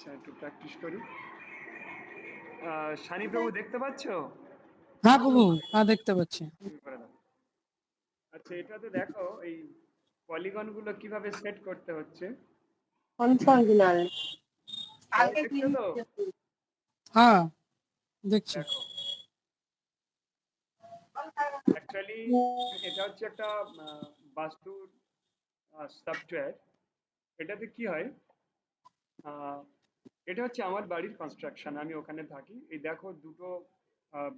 আচ্ছা একটু প্র্যাকটিস করি। আহ, সানি প্রভু দেখতে পাচ্ছ? হ্যাঁ প্রভু হ্যাঁ দেখতে পাচ্ছি। আচ্ছা এটাতে দেখো এই পলিগনগুলো কীভাবে সেট করতে হচ্ছে? কনফাঙ্গনাল আগে তো? হ্যাঁ দেখছি। অ্যাকচুয়ালি এটা হচ্ছে একটা আহ, বাস্তুর সফটওয়্যার এটাতে কি হয়? আহ, এটা হচ্ছে আমার বাড়ির কনস্ট্রাকশন আমি ওখানে থাকি। এই দেখো দুটো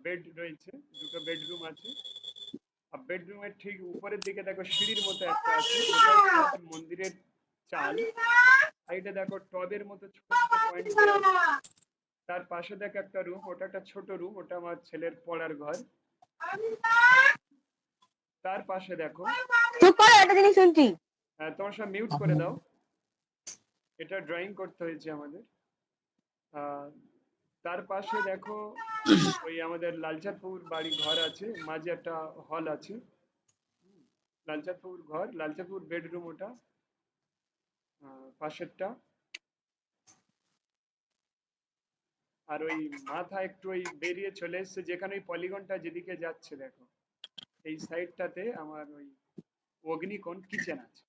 বেড রয়েছে দুটো বেডরুম আছে। আর বেডরুমের ঠিক উপরের দিকে দেখো সিঁড়ির মতো একটা আছে মন্দিরের চাল। আর এটা দেখো টবের মতো ছোট ছোট পয়েন্ট তার পাশে দেখো একটা রুম ওটা একটা ছোট রুম ওটা আমার ছেলের পড়ার ঘর। তার পাশে দেখো চুপ করো একটা জিনিস শুনছি। আহ, তোমার সব মিউট করে দাও। এটা ড্রয়িং করতে হয়েছে আমাদের। তার পাশে দেখো ওই আমাদের লালচাঁদপুর বাড়ি ঘর আছে মাঝে একটা হল আছে। লালচাঁদপুর ঘর লালচাঁদপুর বেডরুম ওটা পাশেরটা। আর ওই মাথা একটু ওই বেরিয়ে চলে এসছে যেখানে ওই পলিগনটা যেদিকে যাচ্ছে দেখো। এই সাইডটাতে আমার ওই অগ্নিকোণ কিচেন আছে।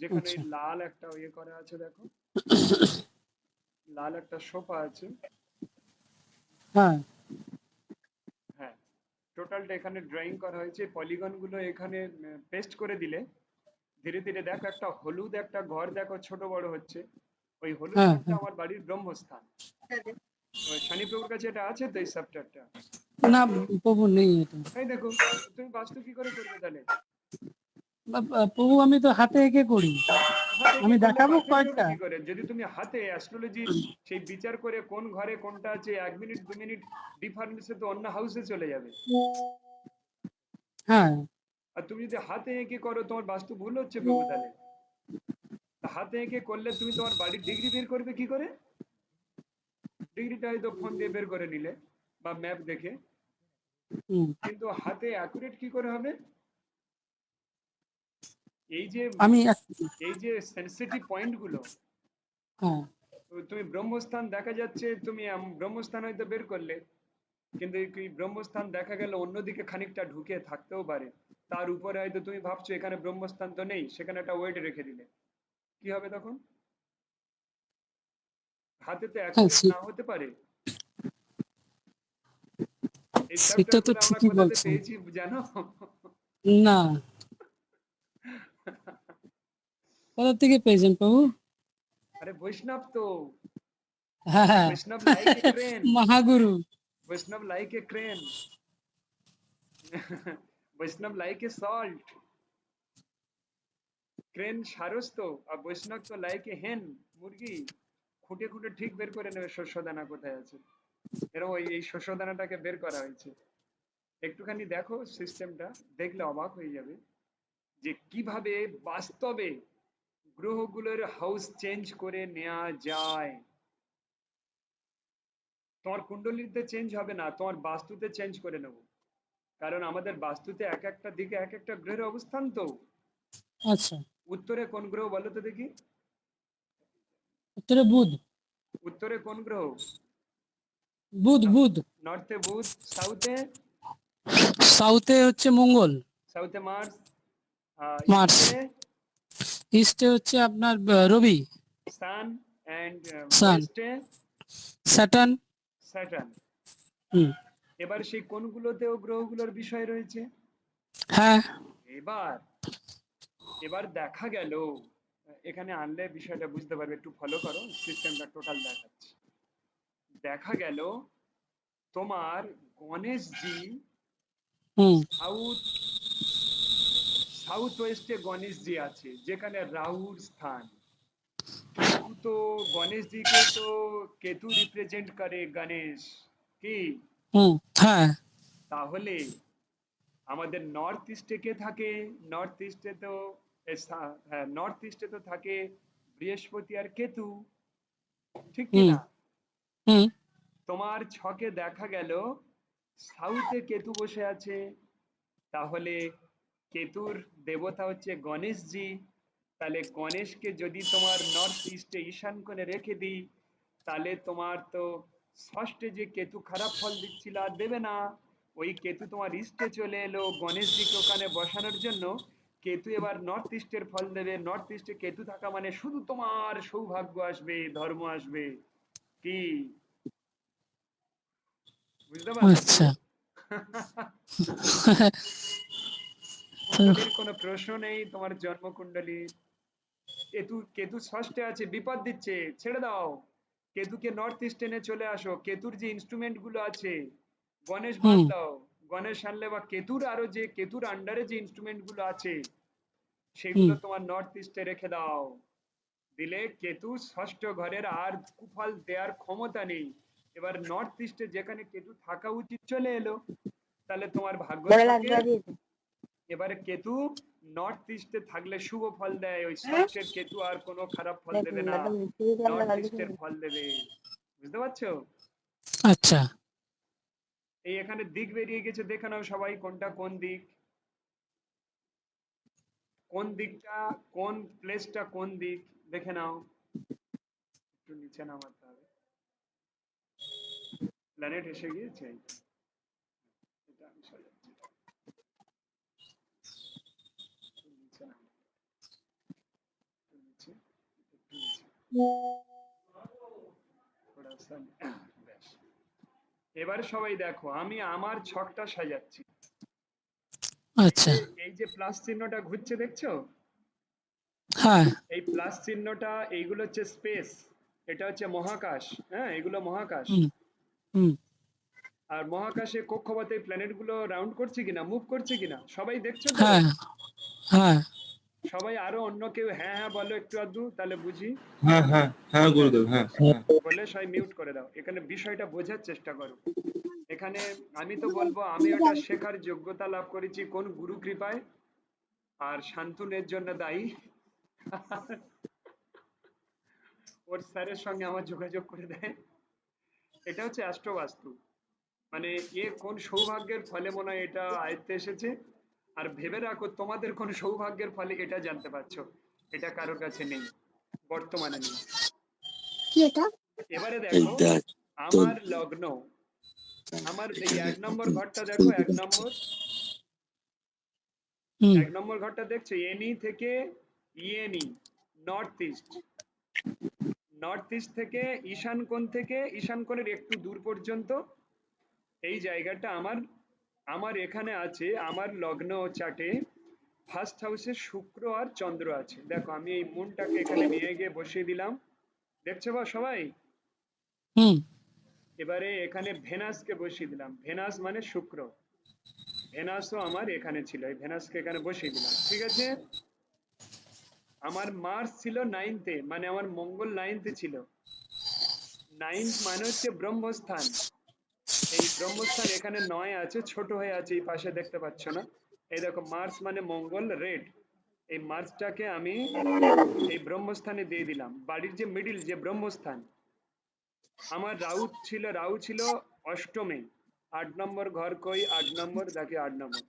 যেখানে আচ্ছা। লাল একটা ইয়ে করা আছে দেখো। লাল একটা সোফা আছে। হ্যাঁ। হ্যাঁ। টোটালটা এখানে ড্রয়িং করা হয়েছে। পলিগনগুলো এখানে পেস্ট করে দিলে ধীরে ধীরে দেখো একটা হলুদ একটা ঘর দেখো ছোট বড় হচ্ছে। ওই হলুদ হ্যাঁ, হ্যাঁ। আমার বাড়ির ব্রহ্মস্থান। ওই শনি প্রভুর কাছে এটা আছে তো এই সফটওয়্যারটা না প্রভু নেই এটা। এই দেখো তুমি বাস্তু কি করে করবে তাহলে? প্রভু আমি তো হাতে এঁকে করি। আমি দেখাবো কয়েকটা? যদি তুমি হাতে অ্যাস্ট্রোলজি সেই বিচার করে কোন ঘরে কোনটা আছে এক মিনিট দু মিনিট ডিফারেন্সে তো অন্য হাউসে চলে যাবে। হ্যাঁ। আর তুমি যদি হাতে এঁকে করো তোমার বাস্তু ভুল হচ্ছে প্রভু তাহলে। হাতে এঁকে করলে তুমি তোমার বাড়ির ডিগ্রি বের করবে কি করে? ডিগ্রিটা হয়তো ফোন দিয়ে বের করে নিলে বা ম্যাপ দেখে। কিন্তু হাতে অ্যাকুরেট কি করে হবে? এই যে আমি এই যে সেন্সিটিভ পয়েন্টগুলো হ্যাঁ। তুমি ব্রহ্মস্থান দেখা যাচ্ছে তুমি ব্রহ্মস্থান হয়তো বের করলে কিন্তু এই ব্রহ্মস্থান দেখা গেল অন্যদিকে খানিকটা ঢুকে থাকতেও পারে। তার উপরে হয়তো তুমি ভাবছ এখানে ব্রহ্মস্থান তো নেই সেখানে একটা ওয়েট রেখে দিলে। কি হবে তখন? হাতে তো accurate না হতে পারে। সেটা তো ঠিকই। পেয়েছি জানো? না। কোথা থেকে পেয়েছেন প্রভু? আরে বৈষ্ণব তো। হ্যাঁ হ্যাঁ। Vaishnav like a crane Mahaguru. Vaishnav like a salt. Crane সারস তো আর বৈষ্ণব তো লাইক এ হেন মুরগি। খুঁটে খুঁটে ঠিক বের করে নেবে শস্য দানা কোথায় আছে? এরকম ওই এই শস্য দানাটাকে বের করা হয়েছে। একটুখানি দেখো সিস্টেমটা দেখলে অবাক হয়ে যাবে। যে কীভাবে বাস্তবে গ্রহগুলোর হাউস চেঞ্জ করে নেওয়া যায়। তোমার কুণ্ডলিতে চেঞ্জ হবে না তোমার বাস্তুতে চেঞ্জ করে নেব। কারণ আমাদের বাস্তুতে এক একটা দিকে এক একটা গ্রহের অবস্থান তো। আচ্ছা। উত্তরে কোন গ্রহ বলো তো দেখি। উত্তরে বুধ। উত্তরে কোন গ্রহ? বুধ বুধ। নর্থে বুধ সাউথে? সাউথে হচ্ছে মঙ্গল। সাউথে মার্স। Mars. ইস্টে হচ্ছে আপনার রবি। Sun and. ওয়েস্টে স্যাটার্ন স্যাটার্ন হুম। এবার সেই কোনগুলোতেও গ্রহগুলোর বিষয় রয়েছে? হ্যাঁ। এবার এবার দেখা গেল। এখানে আনলে বিষয়টা বুঝতে পারবে একটু ফলো করো সিস্টেমটা টোটাল দেখাচ্ছি। দেখা গেল তোমার গণেশজি হুম। সাউথ সাউথ ওয়েস্টে গণেশজি আছে যেখানে রাহুর স্থান। কেতু তো গণেশজিকে তো কেতু রিপ্রেজেন্ট করে গণেশ কি? হ্যাঁ। তাহলে আমাদের নর্থ ইস্টে কে থাকে? নর্থ ইস্টে তো হ্যাঁ নর্থ ইস্টে তো থাকে বৃহস্পতি আর কেতু। ঠিক কি না? তোমার ছকে দেখা গেল সাউথে কেতু বসে আছে। তাহলে কেতুর দেবতা হচ্ছে গণেশজি। তাহলে গণেশকে যদি তোমার নর্থ ইস্টে ঈশান কোণে রেখে দিই তাহলে তোমার তো ষষ্ঠে যে কেতু খারাপ ফল দিচ্ছিল আর দেবে না। ওই কেতু তোমার ইস্টে চলে এলো গণেশজিকে ওখানে বসানোর জন্য। কেতু এবার নর্থ ইস্টের ফল দেবে। নর্থ ইস্টে কেতু থাকা মানে শুধু তোমার সৌভাগ্য আসবে ধর্ম আসবে। কি? বুঝতে পারছ আচ্ছা কোনো প্রশ্ন নেই তোমার জন্মকুণ্ডলী। কেতু কেতু ষষ্ঠে আছে বিপদ দিচ্ছে ছেড়ে দাও। কেতুকে নর্থ ইস্ট এনে চলে আসো। কেতুর যে ইনস্ট্রুমেন্টগুলো আছে গণেশ বাদ দাও গণেশ আনলে বা কেতুর আরও যে কেতুর আন্ডারে যে ইনস্ট্রুমেন্টগুলো আছে সেগুলো তোমার নর্থ ইস্টে রেখে দাও। দিলে কেতু ষষ্ঠ ঘরের আর কুফল দেওয়ার ক্ষমতা নেই। এবার নর্থ ইস্টে যেখানে কেতু থাকা উচিত চলে এলো। তাহলে তোমার ভাগ্য বড় থাকে লাগবে দিয়েছে এবারে কেতু নর্থ ইস্টে থাকলে শুভ ফল দেয় ওই ষষ্ঠের কেতু আর কোনো খারাপ ফল দেবে না। নর্থ ইস্টের ফল দেবে। বুঝতে পারছ? আচ্ছা। এই এখানে দিক বেরিয়ে গেছে দেখে নাও সবাই কোনটা কোন দিক। কোন দিকটা কোন প্লেসটা কোন দিক দেখে নাও। একটু নিচে নামাতে হবে। প্ল্যানেট এসে গিয়েছে এবার সবাই দেখো আমি আমার ছকটা সাজাচ্ছি। আচ্ছা। এই যে প্লাস চিহ্নটা ঘুরছে দেখছ? হ্যাঁ। এই প্লাস চিহ্নটা এইগুলো হচ্ছে স্পেস এটা হচ্ছে মহাকাশ হ্যাঁ এগুলো মহাকাশ। আর মহাকাশে কক্ষপথে প্ল্যানেটগুলো রাউন্ড করছে কিনা মুভ করছে কিনা সবাই দেখছ হ্যাঁ হ্যাঁ। সবাই আরও অন্য কেউ হ্যাঁ হ্যাঁ বলো একটু আধটু তাহলে বুঝি। হ্যাঁ হ্যাঁ হ্যাঁ গুরুদেব হ্যাঁ হ্যাঁ। বলে সবাই মিউট করে দাও। এখানে বিষয়টা বোঝার চেষ্টা করো। এখানে আমি তো বলব আমি ওটা শেখার যোগ্যতা লাভ করেছি কোন গুরু কৃপায় আর শান্তনের জন্য দায়ী। ওর স্যারের সঙ্গে আমার যোগাযোগ করে দেয়। এটা হচ্ছে অ্যাস্ট্রোবাস্তু মানে এ কোন সৌভাগ্যের ফলে মনে হয় এটা আয়ত্তে এসেছে। আর ভেবে রাখো তোমাদের কোন সৌভাগ্যের ফলে এটা জানতে পারছ। এটা কারোর কাছে নেই বর্তমানে নেই। কি এটা? এবারে দেখো আমার লগ্ন আমার এই এক নম্বর ঘরটা দেখো এক নম্বর। এক নম্বর ঘরটা দেখছ এনি থেকে ইএনি নর্থ ইস্ট নর্থ ইস্ট থেকে ঈশান কোণ থেকে ঈশান কোণের একটু দূর পর্যন্ত। এই জায়গাটা আমার আমার এখানে আছে আমার লগ্ন চাটে। ফার্স্ট হাউসে শুক্র আর চন্দ্র আছে। দেখো আমি এই মুনটাকে এখানে নিয়ে গিয়ে বসিয়ে দিলাম। দেখছ বা সবাই? হুম। এবারে এখানে ভেনাসকে বসিয়ে দিলাম। ভেনাস মানে শুক্র। ভেনাসও আমার এখানে ছিল। এই ভেনাসকে এখানে বসিয়ে দিলাম। ঠিক আছে? আমার মার্স ছিল নাইনথে মানে আমার মঙ্গল নাইনথে ছিল। নাইন্থ মানে হচ্ছে ব্রহ্মস্থান। এই ব্রহ্মস্থান এখানে নয় আছে ছোট হয়ে আছে এই পাশে দেখতে পাচ্ছ না? এই দেখো মার্স মানে মঙ্গল রেড। এই মার্সটাকে আমি এই ব্রহ্মস্থানে দিয়ে দিলাম। বাড়ির যে মিডিল যে ব্রহ্মস্থান আমার রাহু ছিল রাহু ছিল অষ্টমে। আট নম্বর ঘর কই? আট নম্বর দেখে আট নম্বর।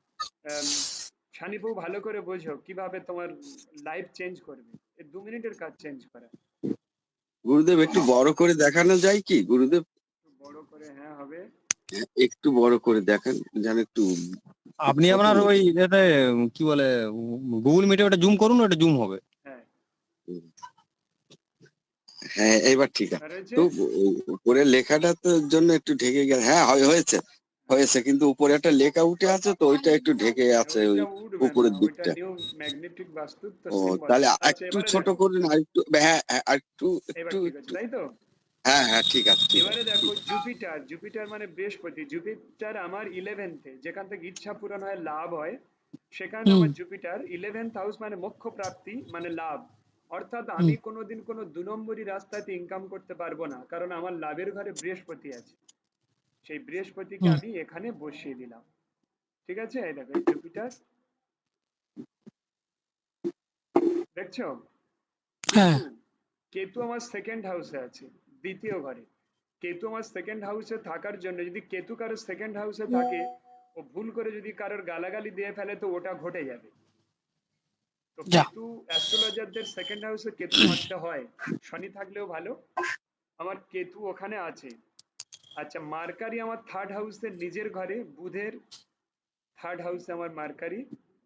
শানিপু ভালো করে বোঝো কীভাবে তোমার লাইফ চেঞ্জ করবে? এই দু মিনিটের কাজ চেঞ্জ করা। গুরুদেব একটু বড় করে দেখানো যায় কি? গুরুদেব? বড় করে হ্যাঁ হবে। একটু বড় করে দেখান যেন একটু আপনি আপনার ওই এতে কি বলে গুগল মিটে ওটা জুম করুন ওটা জুম হবে। হ্যাঁ। হ্যাঁ এবার ঠিক আছে। তো উপরে লেখাটা তো জন্য একটু ঢেকে গেল। হ্যাঁ হয় হয়েছে। হয়েছে কিন্তু উপরে একটা লেখা উঠে আছে তো ওইটা একটু ঢেকে আছে ওই উপরের দিকটা। ও তাহলে একটু ছোট করুন আর একটু হ্যাঁ হ্যাঁ, একটু একটু তাই তো? হ্যাঁ হ্যাঁ ঠিক আছে ঠিক আছে এবারে দেখো জুপিটার জুপিটার মানে বৃহস্পতি জুপিটার আমার ইলেভেন্থে যেখান থেকে ইচ্ছা পূরণ হয় লাভ হয় সেখানে আমার জুপিটার ইলেভেন্থ হাউস মানে মোক্ষ প্রাপ্তি মানে লাভ। অর্থাৎ আমি কোনোদিন কোনো দু নম্বরই রাস্তাতে ইনকাম করতে পারব না কারণ আমার লাভের ঘরে বৃহস্পতি আছে। সেই বৃহস্পতিকে। আমি এখানে বসিয়ে দিলাম। ঠিক আছে? এই দেখো জুপিটার দেখছ? হ্যাঁ। কেতু। কেতু আমার সেকেন্ড হাউসে আছে। দ্বিতীয় ঘরে। কেতু আমার সেকেন্ড হাউসে থাকার জন্য যদি কেতু কারোর সেকেন্ড হাউসে থাকে ও ভুল করে যদি কারোর গালাগালি দিয়ে ফেলে তো ওটা ঘটে যাবে। তো। কেতু অ্যাস্ট্রোলজারদের সেকেন্ড হাউসে কেতু থাকতে হয়। শনি থাকলেও ভালো। আমার কেতু ওখানে আছে। আচ্ছা মার্কারি আমার থার্ড হাউসে নিজের ঘরে বুধের থার্ড হাউসে আমার মার্কারি।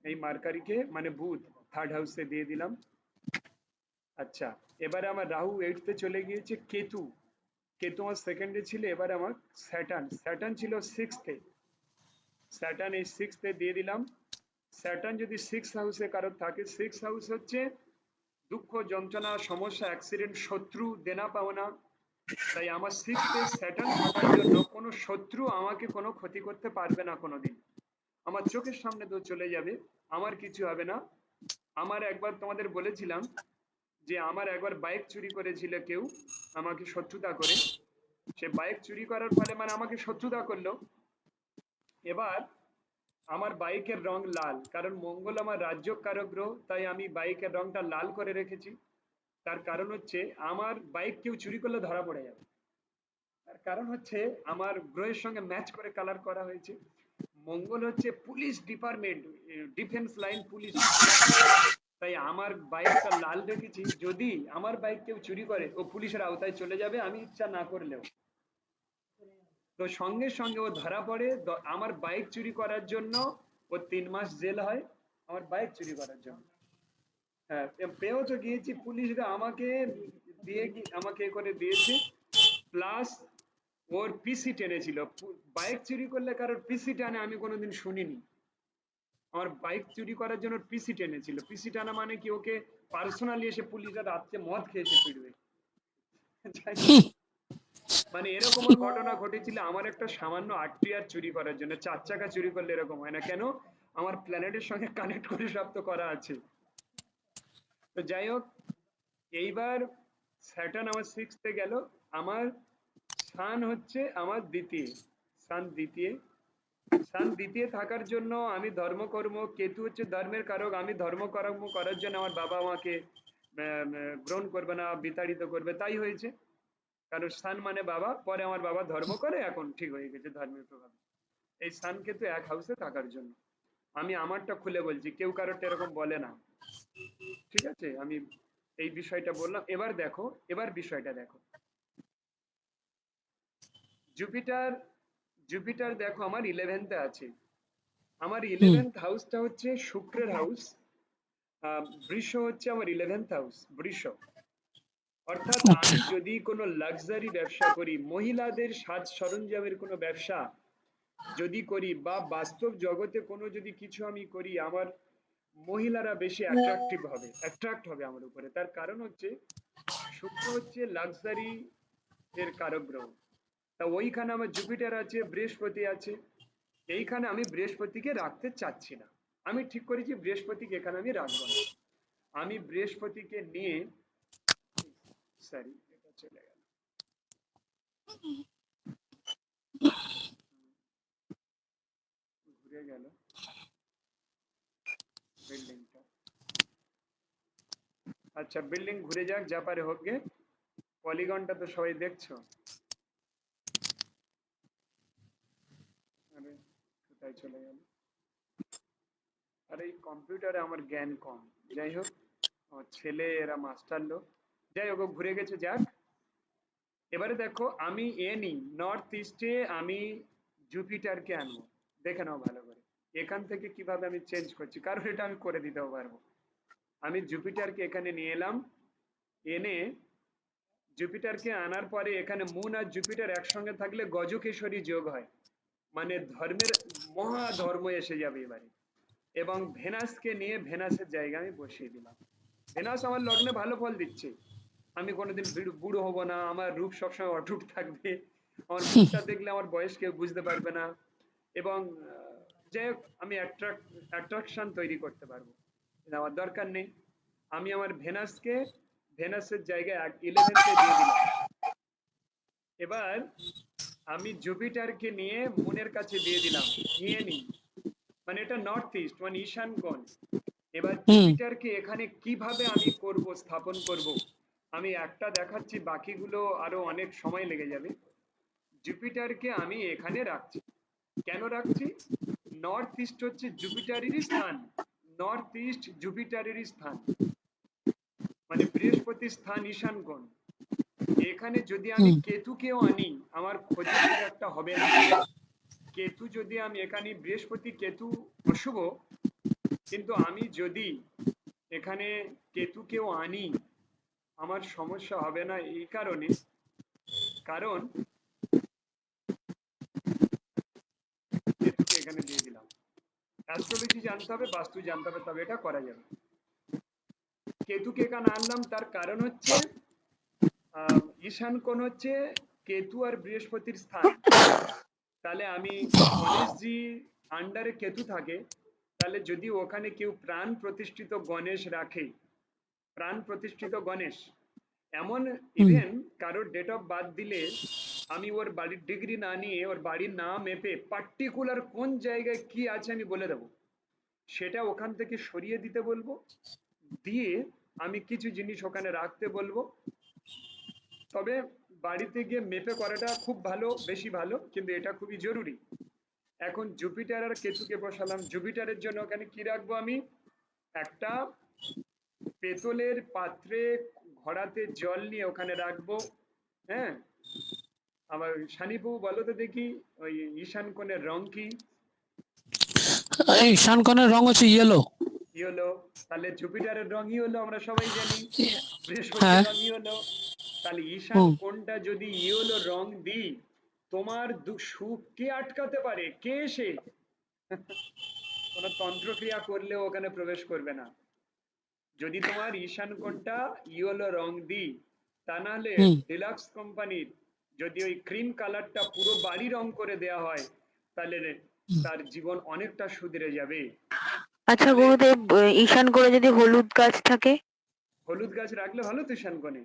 এই মার্কারিকে মানে বুধ থার্ড হাউসে দিয়ে দিলাম। আচ্ছা এবারে আমার রাহু এইটতে চলে গিয়েছে, কেতু। কেতু আমার সেকেন্ডে ছিল, এবার আমার স্যাটার্ন। স্যাটার্ন ছিল সিক্সথে স্যাটার্ন এই সিক্সথে দিয়ে দিলাম। স্যাটার্ন যদি সিক্স হাউসে কারোর থাকে সিক্স হাউস হচ্ছে দুঃখ, যন্ত্রণা, সমস্যা অ্যাক্সিডেন্ট শত্রু, দেনা পাওনা। তাই আমার সিক্সথে স্যাটার্ন থাকার জন্য কোনো শত্রু আমাকে কোনো ক্ষতি করতে পারবে না কোনোদিন। আমার চোখের সামনে তো চলে যাবে, আমার কিছু হবে না। আমার একবার তোমাদের বলেছিলাম যে আমার একবার বাইক চুরি করেছিল কেউ, আমাকে শত্রুতা করে। সে বাইক চুরি করার ফলে মানে আমাকে শত্রুতা করল। এবার আমার বাইকের রং লাল, কারণ মঙ্গল আমার রাজ্য কারক গ্রহ, তাই আমি বাইকের রংটা লাল করে রেখেছি। তার কারণ হচ্ছে আমার বাইক কেউ চুরি করলে ধরা পড়ে যাবে। তার কারণ হচ্ছে আমার গ্রহের সঙ্গে ম্যাচ করে কালার করা হয়েছে। মঙ্গল হচ্ছে police department defence line police. তাই আমার বাইকটা লাল রেখেছি যদি আমার বাইক কেউ চুরি করে, ও পুলিশের আওতায় চলে যাবে, আমি ইচ্ছা না করলেও। তো সঙ্গে সঙ্গে ও ধরা পড়ে আমার বাইক চুরি করার জন্য ও তিন মাস জেল হয়, আমার বাইক চুরি করার জন্য। হ্যাঁ পেয়েও তো গিয়েছি পুলিশরা আমাকে দিয়ে আমাকে করে দিয়েছে। প্লাস ওর পিসি টেনেছিল। বাইক চুরি করলে কারোর পিসি টানে আমি কোনোদিন শুনিনি। আমার বাইক চুরি করার জন্য পিসি টেনেছিল। পিসি টানা মানে কি ওকে পার্সোনালি এসে পুলিশরা রাত্রে মদ খেয়েছে ফিরবে মানে এরকম ঘটনা ঘটেছিল, আমার একটা সামান্য আটটিয়ার চুরি করার জন্য। চার চাকা চুরি করলে এরকম হয় না। কেন? আমার প্ল্যানেটের সঙ্গে কানেক্ট করে সব করা আছে। তো যাই হোক, এইবার স্যাটার্ন আমার সিক্সতে গেল। আমার সান হচ্ছে আমার দ্বিতীয়। সান দ্বিতীয়। সান দ্বিতীয় থাকার জন্য আমি ধর্মকর্ম, কেতু হচ্ছে ধর্মের কারক, আমি ধর্মকর্ম করার জন্য আমার বাবা আমাকে গ্রহণ করবে না, বিতাড়িত করবে, তাই হয়েছে। কারণ সান মানে বাবা, পরে আমার বাবা ধর্ম করে, এখন ঠিক হয়ে গেছে ধর্মের প্রভাবে। এই সান কেতু এক হাউসে থাকার জন্য। আমি আমারটা খুলে বলছি, কেউ কারোরটা এরকম বলে না। ঠিক আছে? আমি এই বিষয়টা বললাম। এবার দেখো, এবার বিষয়টা দেখো। জুপিটার জুপিটার দেখো আমার ইলেভেন্থে আছে। আমার ইলেভেন্থ হাউসটা হচ্ছে শুক্রের হাউস বৃষ হচ্ছে আমার ইলেভেন্থ হাউস বৃষ। অর্থাৎ আমি যদি কোনো লাক্সারি ব্যবসা করি মহিলাদের সাজ সরঞ্জামের কোনো ব্যবসা যদি করি বা বাস্তব জগতে কোনো যদি কিছু আমি করি আমার মহিলারা বেশি অ্যাট্রাকটিভ হবে অ্যাট্রাক্ট হবে আমার উপরে। তার কারণ হচ্ছে শুক্র হচ্ছে লাক্সারি এর কারক গ্রহ। তা ওইখানে আমার জুপিটার আছে, বৃহস্পতি আছে। এইখানে আমি বৃহস্পতিকে রাখতে চাচ্ছি না। আমি ঠিক করেছি বৃহস্পতিকে এখানে আমি রাখব না। আমি বৃহস্পতিকে নিয়ে সরি এটা চলে গেল। ঘুরে গেল। বিল্ডিংটা। আচ্ছা বিল্ডিং ঘুরে যাক, যা পারে হোক গে। পলিগনটা তো সবাই দেখছ আরে কোথায় চলে গেল। আরে এই কম্পিউটারে আমার জ্ঞান কম। যাই হোক, আমার ছেলে, এরা মাস্টার লোক। যাই হোক ঘুরে গেছে, যাক। এবারে দেখো, আমি এ নিই, নর্থ ইস্টে আমি জুপিটারকে আনব। দেখে নাও ভালো করে। এখান থেকে কীভাবে আমি চেঞ্জ করছি, কারণ এটা আমি করে দিতেও পারব। আমি জুপিটারকে এখানে নিয়ে এলাম। এনে জুপিটারকে আনার পরে এখানে মুন আর জুপিটার একসঙ্গে থাকলে গজকেশরী যোগ হয়। মানে ধর্মের মহা ধর্ম এসে যাবে এবারে। এবং ভেনাসকে নিয়ে ভেনাসের জায়গা আমি বসিয়ে দিলাম। ভেনাস আমার লগ্নে ভালো ফল দিচ্ছে। আমি কোনোদিন বুড়ো- হব না আমার রূপ সবসময় অটুট থাকবে। আমার মুখটা দেখলে আমার বয়স কেউ বুঝতে পারবে না। এবং যাই হোক আমি অ্যাট্রাকশন তৈরি করতে পারব। আমার দরকার নেই। আমি আমার ভেনাসকে ভেনাসের জায়গায় ইলেভেনকে দিয়ে দিলাম। এবার আমি জুপিটারকে নিয়ে মুনের কাছে দিয়ে দিলাম নিয়ে নি। মানে এটা নর্থ ইস্ট মানে ঈশান কোণ এবার জুপিটারকে এখানে কীভাবে আমি করব স্থাপন করব আমি একটা দেখাচ্ছি বাকিগুলো আরও অনেক সময় লেগে যাবে। জুপিটারকে আমি এখানে রাখছি। কেন রাখছি? নর্থ ইস্ট হচ্ছে জুপিটারেরই স্থান। নর্থ ইস্ট জুপিটারেরই স্থান। মানে বৃহস্পতির স্থান ঈশান কোণ এখানে যদি আমি কেতুকেও আনি আমার ক্ষতি একটা হবে না। কেতু যদি আমি এখানে বৃহস্পতি কেতু অশুভ কিন্তু আমি যদি এখানে কেতুকেও আনি আমার সমস্যা হবে না এই কারণে। কারণ কেতুকে এখানে দিয়ে দিলাম। অ্যাস্ট্রোলজি জানতে হবে বাস্তু জানতে হবে তবে এটা করা যাবে। কেতুকে এখানে আনলাম তার কারণ হচ্ছে ঈশান কোণ হচ্ছে কেতু আর বৃহস্পতির স্থান। তাহলে আমি গণেশজি আন্ডারে কেতু থাকে তাহলে যদি ওখানে কেউ প্রাণ প্রতিষ্ঠিত গণেশ রাখে প্রাণ প্রতিষ্ঠিত গণেশ এমন ইভেন কারোর ডেট অফ বার্থ দিলে আমি ওর বাড়ির ডিগ্রি না নিয়ে ওর বাড়ির নাম মেপে পার্টিকুলার কোন জায়গায় কি আছে আমি বলে দেবো। সেটা ওখান থেকে সরিয়ে দিতে বলব দিয়ে আমি কিছু জিনিস ওখানে রাখতে বলব তবে বাড়িতে গিয়ে মেপে করাটা খুব ভালো বেশি ভালো কিন্তু এটা খুবই জরুরি। এখন জুপিটার আর কেতুকে বসালাম। জুপিটারের জন্য ওখানে কি রাখব আমি? একটা পেতলের পাত্রে ঘড়াতে জল নিয়ে ওখানে রাখব। হ্যাঁ? আমার শানিপু বলো তো দেখি ওই ঈশান কোণের রং কি? ঈশান কোণের রং হচ্ছে ইয়েলো হলো তাহলে জুপিটারের রঙই হলো আমরা সবাই জানি। বৃহস্পতির হ্যাঁ। রঙই হলো। তাহলে ঈশান। কোনটা যদি ইয়েলো রং দিই তোমার দু- সুখ কে আটকাতে পারে? কে সে? কোন তন্ত্রক্রিয়া করলেও ওখানে প্রবেশ করবে না। যদি তোমার ঈশান কোনটা ইয়েলো রং দিই তা নাহলে ডিলাক্স কোম্পানির যদি ওই ক্রিম কালারটা পুরো বাড়ি রং করে দেয়া হয় তাহলে তার জীবন অনেকটা সুধরে যাবে। আচ্ছা গুরুদেব ঈশান করে যদি হলুদ গাছ থাকে? হলুদ গাছ রাখলে ভালো তো ঈশান কোণে?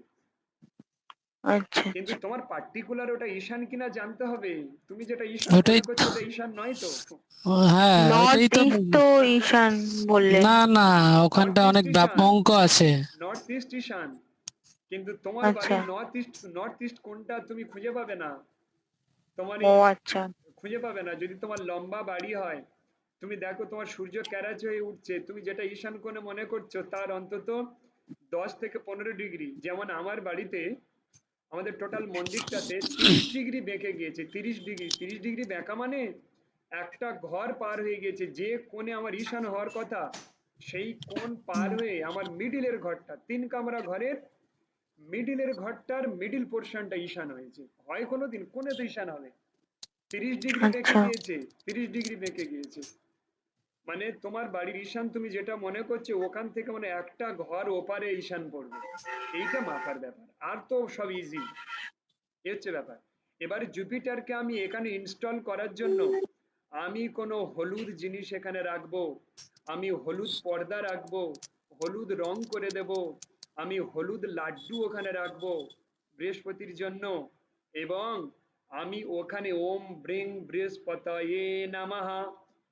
আচ্ছা কিন্তু তোমার পার্টিকুলার ওটা ঈশান কিনা জানতে হবে। তুমি যেটা ঈশান ওটাই ওটা ঈশান নয় তো? হ্যাঁ নর্থ তো ইস্ট তো ঈশান বললেন না না ওখানটা অনেক ব্যাপ- আছে। নর্থ ইস্ট ঈশান। কিন্তু তোমার আচ্ছা। বাড়ি নর্থ ইস্ট নর্থ ইস্ট কোনটা তুমি খুঁজে পাবে না? তোমার ও আচ্ছা। খুঁজে পাবে না। যদি তোমার লম্বা বাড়ি হয় তুমি দেখো তোমার সূর্য ক্যারাচ হয়ে উঠছে। তুমি যেটা ঈশান কোণে মনে করছ তার অন্তত দশ থেকে পনেরো ডিগ্রি। যেমন আমার বাড়িতে আমাদের টোটাল মন্দিরটাতে তিরিশ ডিগ্রি বেঁকে গিয়েছে তিরিশ ডিগ্রি তিরিশ ডিগ্রি বেঁকা মানে একটা ঘর পার হয়ে গেছে যে কোণে আমার ঈশান হওয়ার কথা সেই কোণ পার হয়ে আমার মিডিলের ঘরটা তিন কামরা ঘরের মিডিলের ঘরটার মিডিল পোর্শনটা ঈশান হয়েছে। হয় কোনোদিন কোণে তো ঈশান হবে। তিরিশ ডিগ্রি বেঁকে আচ্ছা। গিয়েছে তিরিশ ডিগ্রি বেঁকে গিয়েছে। মানে তোমার বাড়ির ঈশান, তুমি যেটা মনে করছ, ওখান থেকে মানে একটা ঘর ওপারে ঈশান পড়বে। এইটা মাপার ব্যাপার। আর তো সব ইজি এই হচ্ছে ব্যাপার। এবার জুপিটারকে আমি এখানে ইনস্টল করার জন্য আমি কোনো হলুদ জিনিস এখানে রাখব, আমি হলুদ পর্দা রাখব, হলুদ রং করে দেব, আমি হলুদ লাড্ডু ওখানে রাখব বৃহস্পতির জন্য এবং আমি ওখানে ওম ব্রিং এ নামাহা।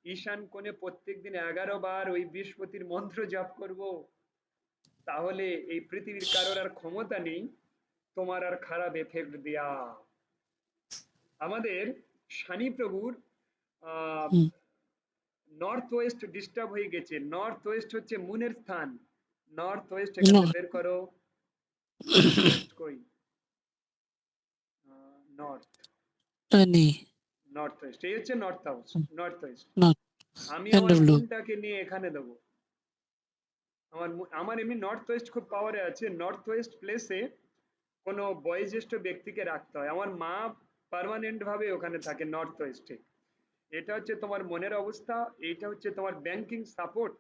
ঈশান কোণে প্রত্যেকদিন এগারো বার ওই বৃহস্পতির মন্ত্র জপ করব। তাহলে এই পৃথিবীর কারোর আর ক্ষমতা নেই তোমার আর খারাপ এফেক্ট দেয়া। আমাদের শনি প্রভুর নর্থ ওয়েস্ট ডিস্টার্ব হয়ে গেছে। নর্থ ওয়েস্ট হচ্ছে মুনের স্থান। নর্থ ওয়েস্ট এখানে বের করো। কই? নর্থ নর্থ ওয়েস্ট এই হচ্ছে নর্থ হাউস নর্থ ওয়েস্ট আমি NW. আমার মুনটাকে নিয়ে এখানে দেবো। আমার আমার এমনি নর্থ ওয়েস্ট খুব পাওয়ারে আছে। নর্থ ওয়েস্ট প্লেসে কোনো বয়োজ্যেষ্ঠ ব্যক্তিকে রাখতে হয়। আমার মা পার্মানেন্ট ভাবে ওখানে থাকে নর্থ ওয়েস্টে এটা হচ্ছে তোমার মনের অবস্থা এইটা হচ্ছে তোমার ব্যাংকিং সাপোর্ট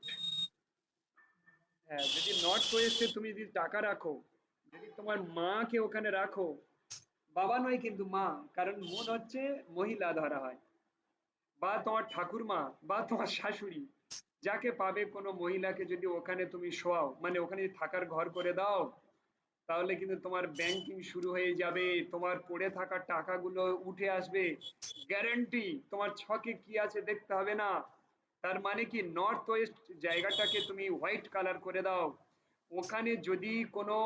হ্যাঁ যদি নর্থ ওয়েস্টে তুমি যদি টাকা রাখো যদি তোমার মাকে ওখানে রাখো বাবা নয় কিন্তু মা, কারণ মন হচ্ছে মহিলা ধরা হয়। বা তোমার ঠাকুরমা বা তোমার শাশুড়ি, যাকে পাবে কোনো মহিলাকে যদি ওখানে তুমি শোয়াও মানে ওখানে থাকার ঘর করে দাও, তাহলে কিন্তু তোমার ব্যাংকিং শুরু হয়ে যাবে, তোমার পড়ে থাকা টাকাগুলো উঠে আসবে। গ্যারান্টি তোমার ছকে কি আছে দেখতে হবে না। তার মানে কি নর্থ ওয়েস্ট জায়গাটাকে তুমি হোয়াইট কালার করে দাও। ওখানে যদি কোনো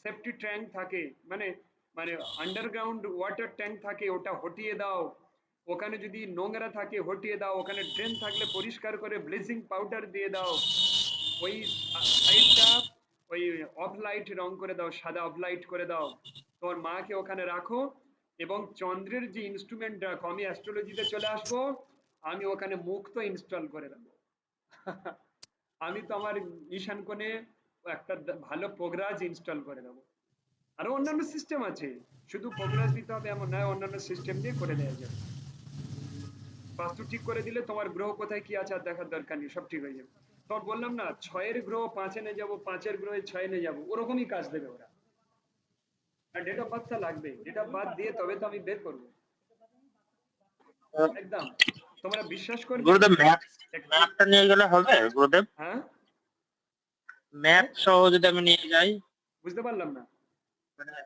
সেফটি ট্যাঙ্ক থাকে মানে মানে আন্ডারগ্রাউন্ড ওয়াটার ট্যাঙ্ক থাকে, ওটা হটিয়ে দাও। ওখানে যদি নোংরা থাকে, হটিয়ে দাও। ওখানে ড্রেন থাকলে পরিষ্কার করে ব্লিচিং পাউডার দিয়ে দাও। ওই সাইডটা ওই অফ লাইট রং করে দাও, সাদা অফ লাইট করে দাও। তোমার মাকে ওখানে রাখো এবং চন্দ্রের যে ইনস্ট্রুমেন্ট রাখো, আমি অ্যাস্ট্রোলজিতে চলে আসব, আমি ওখানে মুখ তো ইনস্টল করে দেবো। আমি তো আমার ঈশান কোণে একটা ভালো পোগরাজ ইনস্টল করে দেবো। আরও অন্যান্য সিস্টেম আছে। শুধু পোগরাজ দিতে হবে এমন নয় অন্যান্য সিস্টেম দিয়ে করে দেওয়া যাবে। বাস্তু ঠিক করে দিলে তোমার গ্রহ কোথায় কি আছে আর দেখার দরকার নেই সব ঠিক হয়ে যাবে। তোমার বললাম না ছয়ের গ্রহ পাঁচে নিয়ে যাব পাঁচের গ্রহে ছয়ে নিয়ে যাব ওরকমই কাজ দেবে ওরা। আর ডেট অফ বার্থটা লাগবে। ডেট অফ বার্থ দিয়ে তবে তো আমি বের করব। একদম। তোমরা বিশ্বাস করবে? গুরুদেব ম্যাপ ম্যাপটা নিয়ে গেলে হবে গুরুদেব? হ্যাঁ? ম্যাপ সহ যদি আমি নিয়ে যাই। বুঝতে পারলাম না।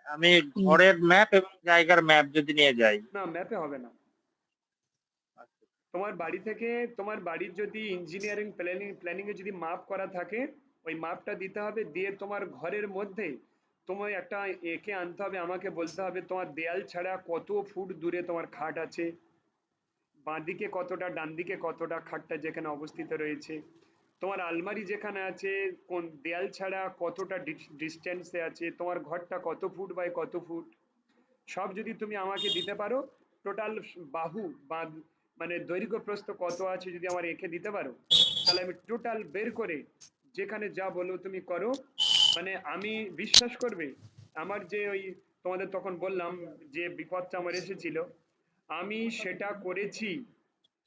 আমি ঘরের ম্যাপ এবং জায়গার ম্যাপ যদি নিয়ে যাই। না ম্যাপে হবে না। তোমার বাড়ি থেকে তোমার বাড়ির যদি ইঞ্জিনিয়ারিং প্ল্যানিং প্ল্যানিং এ যদি মাপ করা থাকে ওই মাপটা দিতে হবে দিয়ে তোমার ঘরের মধ্যে তোমার একটা একে আনতে হবে আমাকে বলতে হবে তোমার দেয়াল ছাড়া কত ফুট দূরে তোমার খাট আছে? বাঁদিকে কতটা ডান দিকে কতটা খাটটা যেখানে অবস্থিত রয়েছে? তোমার আলমারি যেখানে আছে, কোন দেয়াল ছাড়া কতটা ডিস্টেন্সে আছে, তোমার ঘরটা কত ফুট বাই কত ফুট? সব যদি তুমি আমাকে দিতে পারো টোটাল বাহু বা মানে দৈর্ঘ্য প্রস্থ কত আছে যদি আমার এঁকে দিতে পারো, তাহলে আমি টোটাল বের করে যেখানে যা বলো তুমি করো। মানে আমি বিশ্বাস করবে, আমার যে ওই তোমাদের তখন বললাম যে বিপদটা আমার এসেছিল, আমি সেটা করেছি।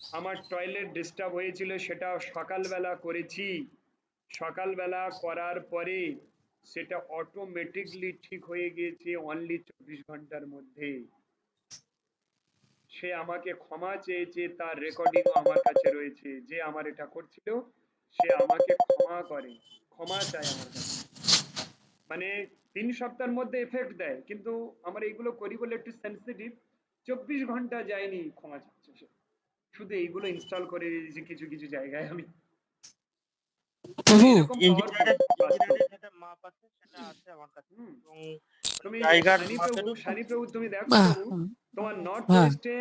আমার টয়লেট ডিস্টার্ব হয়েছিল, সেটা সকালবেলা করেছি। সকালবেলা করার পরে সেটা অটোমেটিকলি ঠিক হয়ে গিয়েছে অনলি চব্বিশ ঘণ্টার মধ্যে। সে আমাকে ক্ষমা চেয়েছে, তার রেকর্ডিংও আমার কাছে রয়েছে। যে আমার এটা করছিল, সে আমাকে ক্ষমা করে। ক্ষমা চায় আমার কাছে। মানে তিন সপ্তাহের মধ্যে এফেক্ট দেয়, কিন্তু আমরা এগুলো করি বলে একটু সেন্সিটিভ চব্বিশ ঘণ্টা যায়নি, ক্ষমা চাচ্ছে সে। শুধু এইগুলো ইনস্টল করে দিয়েছি কিছু কিছু জায়গায় আমি। তুমি তুমি দেখো তোমার নর্থ। ওয়েস্টে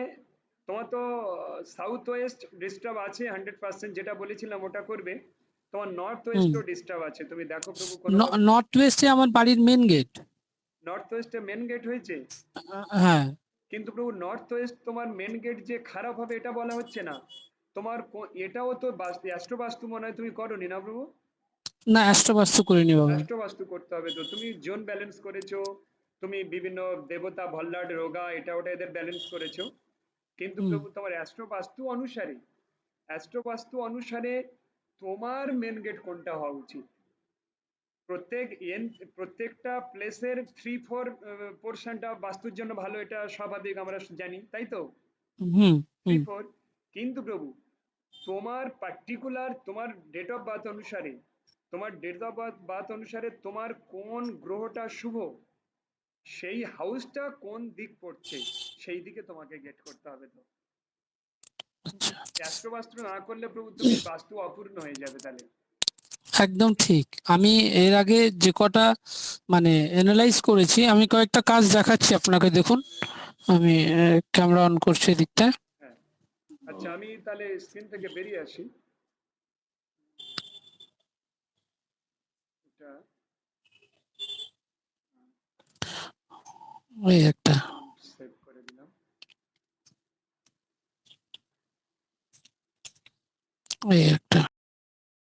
তোমার তো সাউথ ওয়েস্ট ডিস্টার্ব আছে হান্ড্রেড পার্সেন্ট যেটা বলেছিলাম ওটা করবে। তোমার নর্থ ওয়েস্টও ডিস্টার্ব আছে। তুমি দেখো প্রভু নর্থ ওয়েস্টে আমার বাড়ির মেন গেট নর্থ ওয়েস্টে মেন গেট হয়েছে? হ্যাঁ। কিন্তু প্রভু নর্থ ওয়েস্ট তোমার মেন গেট যে খারাপ হবে এটা বলা হচ্ছে না। তোমার এটাও তো অ্যাস্ট্রো বাস্তু মনে হয় তুমি করনি না প্রভু? না অ্যাস্ট্রোবাস্তু করিনি বাবা। অ্যাস্ট্রো বাস্তু করতে হবে তো। তুমি জোন ব্যালেন্স করেছ তুমি বিভিন্ন দেবতা ভল্লাড রোগা এটা ওটা এদের ব্যালেন্স করেছ। কিন্তু প্রভু তোমার অ্যাস্ট্রো বাস্তু অনুসারে অ্যাস্ট্রো বাস্তু অনুসারে তোমার মেন গেট কোনটা হওয়া উচিত? প্রত্যেক এন প্রত্যেকটা প্লেসের থ্রি ফোর পোর্শনটা বাস্তুর জন্য ভালো এটা স্বাভাবিক আমরা জানি তাই তো? থ্রি ফোর কিন্তু প্রভু তোমার পার্টিকুলার তোমার ডেট অফ বার্থ অনুসারে তোমার ডেট অফ বার্থ অনুসারে তোমার কোন গ্রহটা শুভ? সেই হাউসটা কোন দিক পড়ছে? সেই দিকে তোমাকে গেট করতে হবে তো। আচ্ছা। অ্যাস্ট্রোবাস্তু না করলে প্রভু তুমি বাস্তু অপূর্ণ হয়ে যাবে তাহলে। একদম ঠিক। আমি এর আগে যে কটা মানে অ্যানালাইজ করেছি আমি কয়েকটা কাজ দেখাচ্ছি আপনাকে দেখুন। আমি ক্যামেরা অন করছি এদিকটা। আচ্ছা আমি তাহলে স্ক্রিন থেকে বেরিয়ে আসি। ওই একটা। সেভ করে দিলাম। ওই একটা।